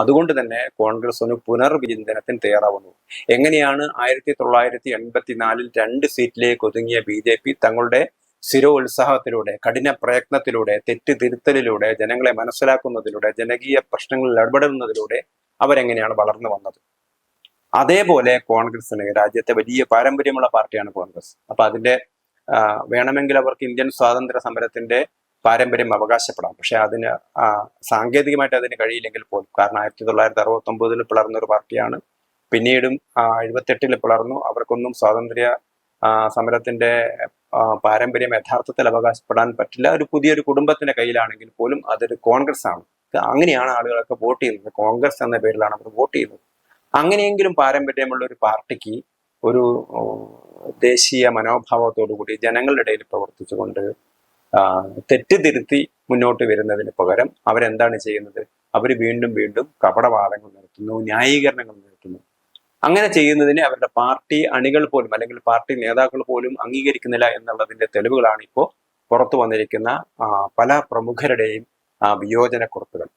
അതുകൊണ്ട് തന്നെ കോൺഗ്രസ് ഒരു പുനർവിചിന്തനത്തിന് തയ്യാറാവുന്നു. എങ്ങനെയാണ് ആയിരത്തി തൊള്ളായിരത്തി എൺപത്തിനാലിൽ രണ്ട് സീറ്റിലേക്ക് ഒതുങ്ങിയ ബി ജെ പി തങ്ങളുടെ സ്ഥിരോത്സാഹത്തിലൂടെ കഠിന പ്രയത്നത്തിലൂടെ തെറ്റുതിരുത്തലിലൂടെ ജനങ്ങളെ മനസ്സിലാക്കുന്നതിലൂടെ ജനകീയ പ്രശ്നങ്ങളിൽ ഇടപെടുന്നതിലൂടെ അവരെങ്ങനെയാണ് വളർന്നു വന്നത്? അതേപോലെ കോൺഗ്രസിന് രാജ്യത്തെ വലിയ പാരമ്പര്യമുള്ള പാർട്ടിയാണ് കോൺഗ്രസ്. അപ്പൊ അതിന്റെ വേണമെങ്കിൽ അവർക്ക് ഇന്ത്യൻ സ്വാതന്ത്ര്യ സമരത്തിന്റെ പാരമ്പര്യം അവകാശപ്പെടാം. പക്ഷെ അതിന് സാങ്കേതികമായിട്ട് അതിന് കഴിയില്ലെങ്കിൽ പോലും. കാരണം ആയിരത്തി തൊള്ളായിരത്തി അറുപത്തി ഒമ്പതിൽ പിളർന്ന ഒരു പാർട്ടിയാണ്. പിന്നീടും എഴുപത്തെട്ടിൽ പിളർന്നു. അവർക്കൊന്നും സ്വാതന്ത്ര്യ സമരത്തിന്റെ പാരമ്പര്യം യഥാർത്ഥത്തിൽ അവകാശപ്പെടാൻ പറ്റില്ല. ഒരു പുതിയൊരു കുടുംബത്തിന്റെ കയ്യിലാണെങ്കിൽ പോലും അതൊരു കോൺഗ്രസ് ആണ് അങ്ങനെയാണ് ആളുകളൊക്കെ വോട്ട് ചെയ്യുന്നത്. കോൺഗ്രസ് എന്ന പേരിലാണ് അവർ വോട്ട് ചെയ്യുന്നത്. അങ്ങനെയെങ്കിലും പാരമ്പര്യമുള്ള ഒരു പാർട്ടിക്ക് ഒരു ദേശീയ മനോഭാവത്തോടു കൂടി ജനങ്ങളുടെ ഇടയിൽ പ്രവർത്തിച്ചുകൊണ്ട് തെറ്റിതിരുത്തി മുന്നോട്ട് വരുന്നതിന് പകരം അവരെന്താണ് ചെയ്യുന്നത്? അവർ വീണ്ടും വീണ്ടും കപടവാദങ്ങൾ നടത്തുന്നു ന്യായീകരണങ്ങൾ നടത്തുന്നു. അങ്ങനെ ചെയ്യുന്നതിനെ അവരുടെ പാർട്ടി അണികൾ പോലും അല്ലെങ്കിൽ പാർട്ടി നേതാക്കൾ പോലും അംഗീകരിക്കുന്നില്ല എന്നുള്ളതിന്റെ തെളിവുകളാണ് ഇപ്പോൾ പുറത്തു വന്നിരിക്കുന്ന പല പ്രമുഖരുടെയും വിയോജന വിയോജനക്കുറിപ്പുകൾ.